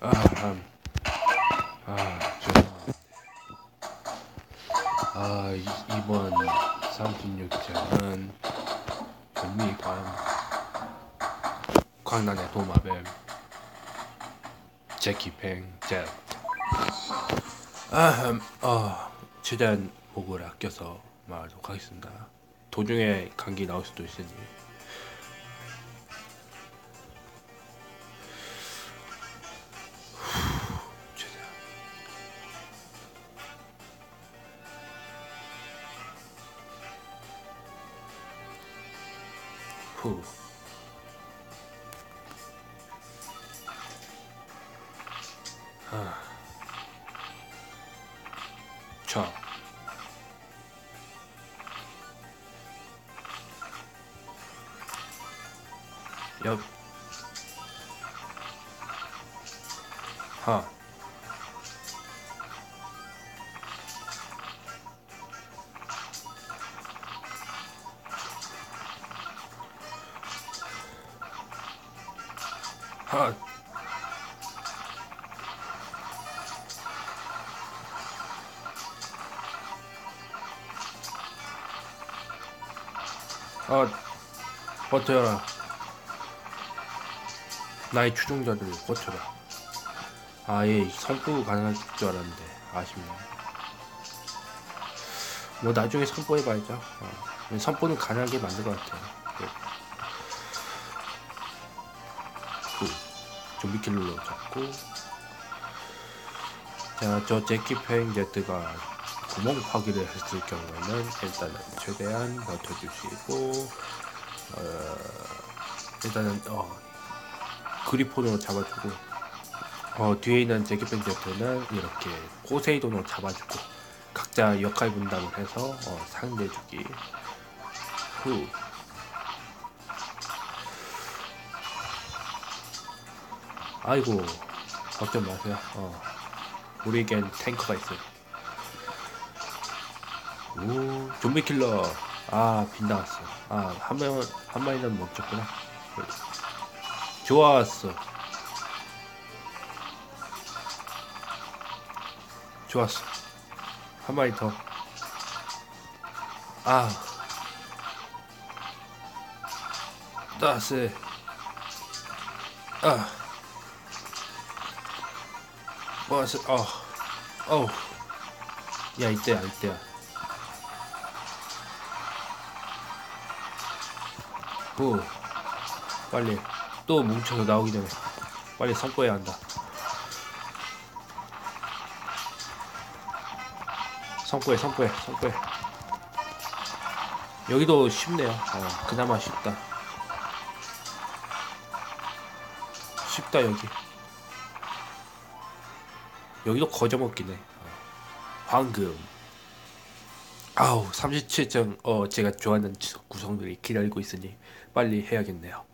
아, 음. 아, 저, 아, 이, 이번 36장은 전미관 광란의 도마뱀 제키팽 제 아, 음, 어, 최대한 목을 아껴서 말하도록 하겠습니다. 도중에 감기 나올 수도 있으니 후. 아. 자. 옆. 하. 하. 아, 버텨라. 나의 추종자들을 버텨라. 아예 선포 가능할 줄 알았는데 아쉽네. 뭐 나중에 선포해봐야죠. 어. 선포는 가능하게 만들 것 같아요. 네. 그 잡고 자, 저 제키팽 제트가 구멍 파기를 했을 경우에는 일단은 최대한 버텨주시고 어, 일단은 어, 그리폰으로 잡아주고 어, 뒤에 있는 제키팽 제트는 이렇게 포세이돈으로 잡아주고 각자 역할 분담을 해서 어, 상대주기 후 아이고 걱정 마세요 어, 우리에겐 탱커가 있어요 오, 좀비 킬러. 아, 빗나갔어. 아, 한 명, 한 마리는 멈췄구나. 좋았어. 좋았어. 한 마리 더. 아. 따스. 아. 뭐하세, 어. 어우. 야, 이때야, 이때야. 후 빨리. 또 뭉쳐서 나오기 전에. 빨리 선포해야 한다. 선포해 선포해 선포해. 여기도 쉽네요. 어, 그나마 쉽다. 쉽다 여기 여기도 거저먹기네 어. 황금 아우 37점 어 제가 좋아하는 구성들이 기다리고 있으니 빨리 해야겠네요.